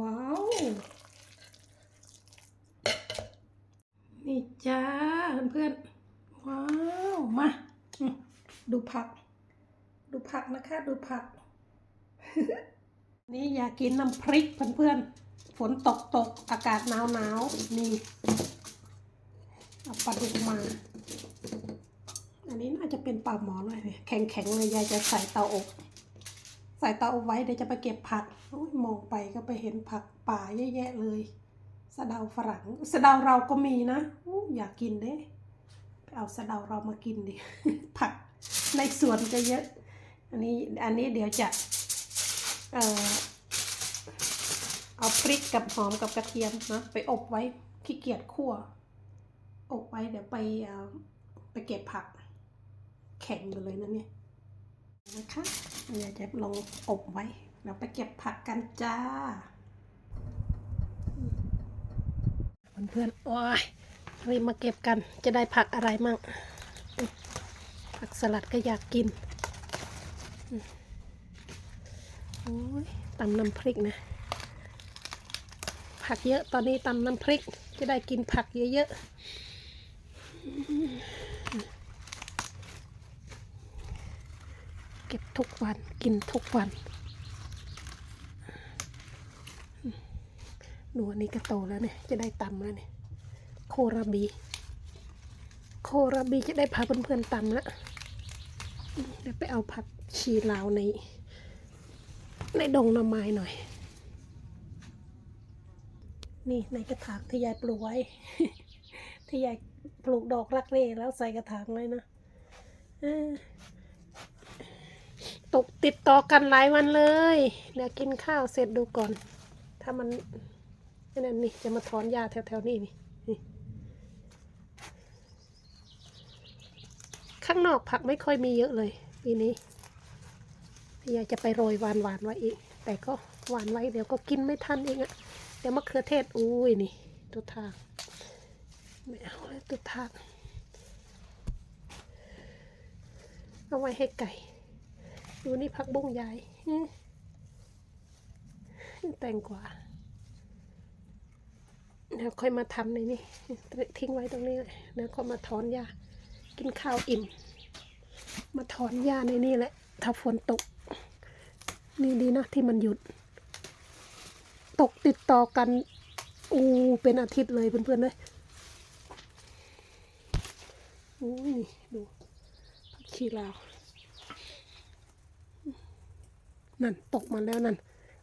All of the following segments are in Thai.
ว้าว นี่จ้าเพื่อนๆ ว้าว มา ดูผัก ดูผักนะคะ ดูผัก นี่อยากกินน้ำพริกเพื่อนๆ ฝนตกตกอากาศหนาวหนาวนี่เอาปลาดุกมา อันนี้น่าจะเป็นปลาหมอเลยเนี่ยแข็งๆเลยยายจะใส่เตาอบ ใส่เตาอบไว้เดี๋ยวจะไปเก็บผักอมองไปก็ไปเห็นผักป่าเยอะแยะเลยสะเดาฝรั่งสะเดาเราก็มีนะอยากกินเด้ไปเอาสะเดาเรามากินดิผักในสวนจะเยอะ อันนี้อันนี้เดี๋ยวจะเอ่อเอาพริกกับหอมกับกระเทียมนะไปอบไว้ขี้เกียจคั่วอบไว้เดี๋ยวไปไปเก็บผัก แข็งอยู่เลยนะเนี่ย นะคะเดี๋ยวจะลงอบไว้ เราไปเก็บผักกันจ้า เพื่อนๆโอ้ยรีบมาเก็บกันจะได้ผักอะไรมั่งผักสลัดก็อยากกินโอ้ยตำน้ำพริกนะ ผักเยอะตอนนี้ตำน้ำพริกจะได้กินผักเยอะๆ เก็บ ทุกวันกินทุกวันหนูอันนี้ก็โตแล้วเนี่ย จะได้ตำแล้วเนี่ย โคราบี โคราบีจะได้พาเพื่อนๆตำแล้วเดี๋ยวไปเอาผักชีลาวใน ในดงหน่อไม้หน่อย นี่ในกระถางที่ยายปลูกไว้ ที่ยายปลูกดอกรักเร่แล้วใส่กระถางเลยนะออ ตกติดต่อกันหลายวันเลย เดี๋ยวกินข้าวเสร็จดูก่อน ถ้ามันนั่นนี่จะมาถอนหญ้าแถวๆนี้นี่นี่ข้างนอกผักไม่ค่อยมีเยอะเลยปีนี้พี่ยายจะไปโรยหวานหวานไว้อีก แต่ก็หวานไว้เดี๋ยวก็กินไม่ทันเองอะเดี๋ยวมะเขือเทศอุ้ยนี่ตัวทางไม่เอาเลยตัวทางเอาไว้ให้ไก่ ดูนี่ผักบุ้งยายอื้อแตงกวาเดี๋ยวค่อยมาทำในนี่ทิ้งไว้ตรงนี้เลยเดี๋ยวค่อยมาถอนหญ้ากินข้าวอิ่ม มาถอนหญ้าในนี่แหละ ถ้าฝนตก นี่ดีนะที่มันหยุด ตกติดต่อกันอูเป็นอาทิตย์เลยเพื่อนๆเลยอุ้ยนี่ดูผักชีลาว นั่นตกมาแล้วนั่น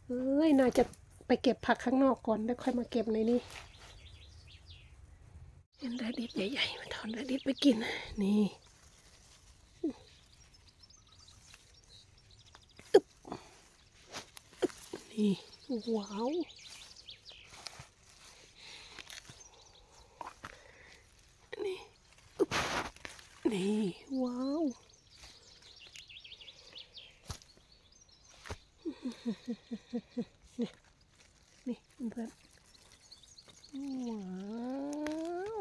เอ้ยน่าจะไปเก็บผักข้างนอกก่อนแล้วค่อยมาเก็บในนี้เห็นระดิบใหญ่ๆมาถอนระดิบไปกิน นี่อึบนี่ ว้าวนี่นี่ว้าว นี่นี่เพื่อนว้า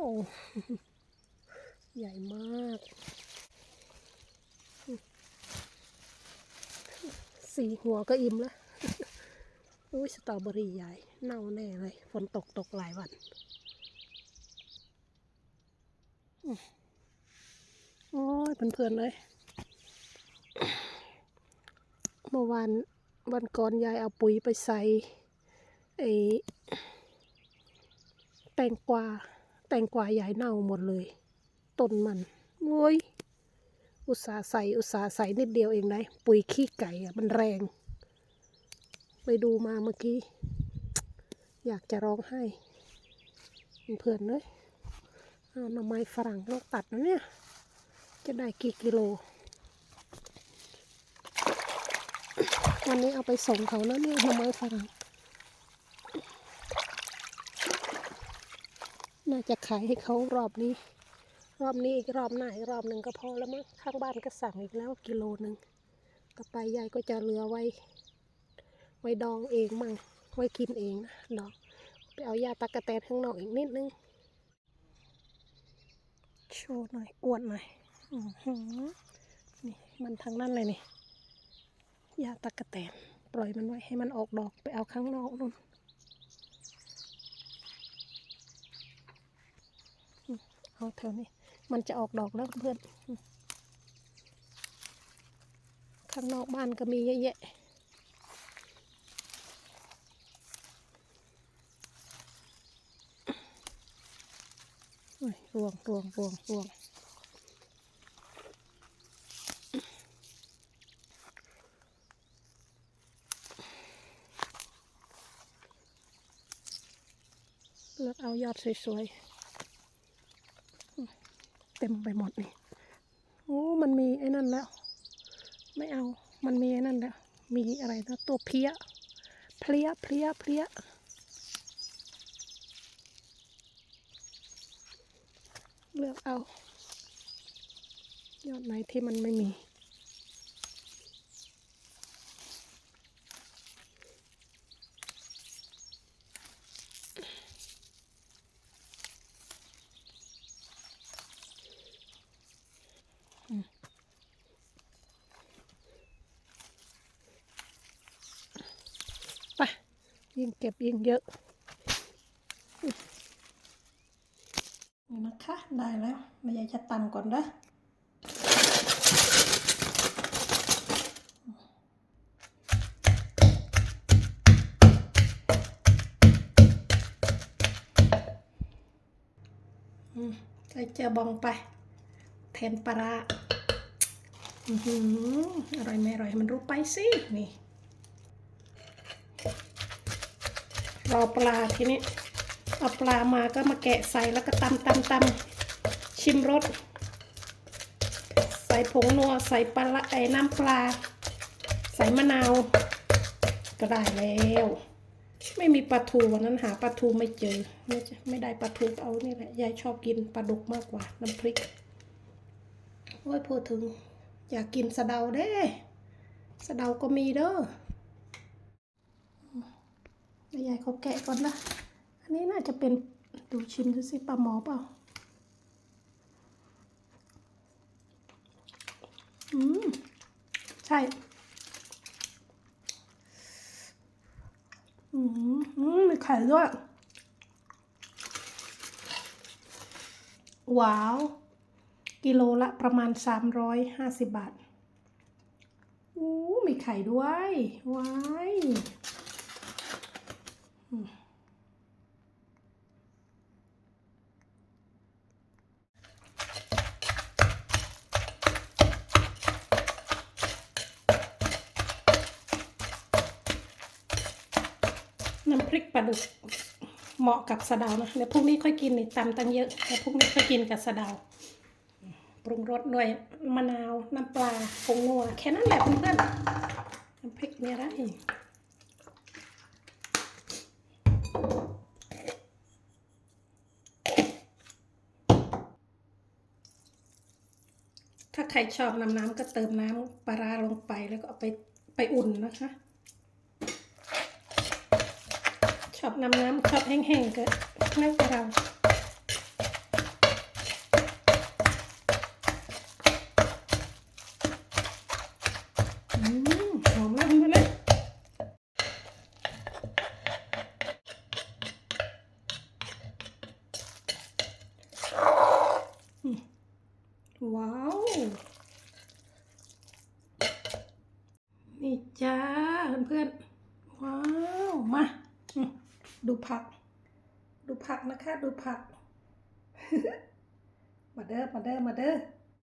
วใหญ่มาก สี่หัวก็อิ่มแล้วอุ้ยสตรอเบอรี่ใหญ่ เน่าแน่เลย ฝนตกตกหลายวันโอ้ยเพื่อนๆเลยเมื่อวาน วันก่อนยายเอาปุ๋ยไปใส่ไอ้แตงกวาแตงกวายายเน่าหมดเลยต้นมันโอ้ยอุตสาห์ใส่อุตสาห์ใส่นิดเดียวเองนะปุ๋ยขี้ไก่อะมันแรง ไปดูมาเมื่อกี้ อยากจะร้องไห้เพื่อนเลยเอาหน่อไม้ฝรั่งต้องตัดนะเนี่ย จะได้กี่กิโล วันนี้เอาไปส่งเขาแล้วเนี่ยหน่อไมฝรั่งน่าจะขายให้เขารอบนี้ รอบนี้อีกรอบหน้าอีกรอบหนึ่งก็พอแล้วมั้งข้างบ้านก็สั่งอีกแล้วกิโลหนึ่งต่อไปยายก็จะเหลือไว้ ไว้ดองเองมั่งไว้กินเองนะดองไปเอายาตะกะแตนข้างนอกอีกนิดนึงโชว์หน่อยอวดหน่อยอือหือนี่มันทางนั้นเลยนี่ หญ้าตะกะแตน ปล่อยมันไว้ให้มันออกดอกไปเอาข้างนอกนู่นเอาเท่านี้ มันจะออกดอกแล้วเพื่อน ข้างนอกบ้านก็มีเยอะแยะรวงรวงรวงรวง เอายอดสวยๆ เต็มไปหมดนี่ โอ้ มันมีไอ้นั่นแล้ว ไม่เอา มันมีไอ้นั่นแล้ว มีอะไรนะตัวเพี้ย เพลี้ย เพลี้ย เพลี้ยเลือกเอา ยอดไหนที่มันไม่มี ยิ่งเก็บยิ่งเยอะ นี่นะคะ ได้แล้วไม่อยากจะตำก่อนเด้ออืมใส่เจียวบองไป แทนปลาออร่อยไหมอร่อยมันรู้ไปสิ นี่ รอปลาทีนี้เอาปลามาก็มาแกะใส่แล้วก็ตำตำตำชิมรสใส่ผงนัวใส่ปลาไอ้น้ำปลา ใส่มะนาว ก็ได้แล้ว ไม่มีปลาทูวันนั้นหาปลาทูไม่เจอไม่ไม่ได้ปลาทูเอานี่แหละยายชอบกินปลาดุกมากกว่าน้ำพริกโอ้ยพูดถึง อยากกินสะเดาเด้สะเดาก็มีเด้อ ยายเขาแกะก่อนนะ อันนี้น่าจะเป็นดูชิมดูสิปลาหมอเปล่า อืม ใช่ อืมอืมมีไข่ด้วย ว้าว กิโลละประมาณสามร้อยห้าสิบบาทอู้มีไข่ด้วย ว้าย น้ำพริกปลาดุกเหมาะกับสะเดานะเดี๋ยวพรุ่งนี้ค่อยกินนี่ตำตั้งเยอะเดี๋ยวพรุ่งนี้ค่อยกินกับสะเดาปรุงรสด้วยมะนาว น้ำปลาผงนัวแค่นั้นแหละเพื่อนๆน้ำพริกมีอะไร รชอบน้ำน้ำก็เติมน้ำปลาร้าลงไปแล้วก็เอาไปไปอุ่นนะคะ ชอบน้ำน้ำชอบแห้งๆก็แล้วแต่เรา อืมหอมแล้วคุณนะอืมว้าว นี่ จ้าเพื่อนๆ ว้าว มา ดูผัก ดูผักนะคะ ดูผัก มาเด้อมาเด้อมาเด้อ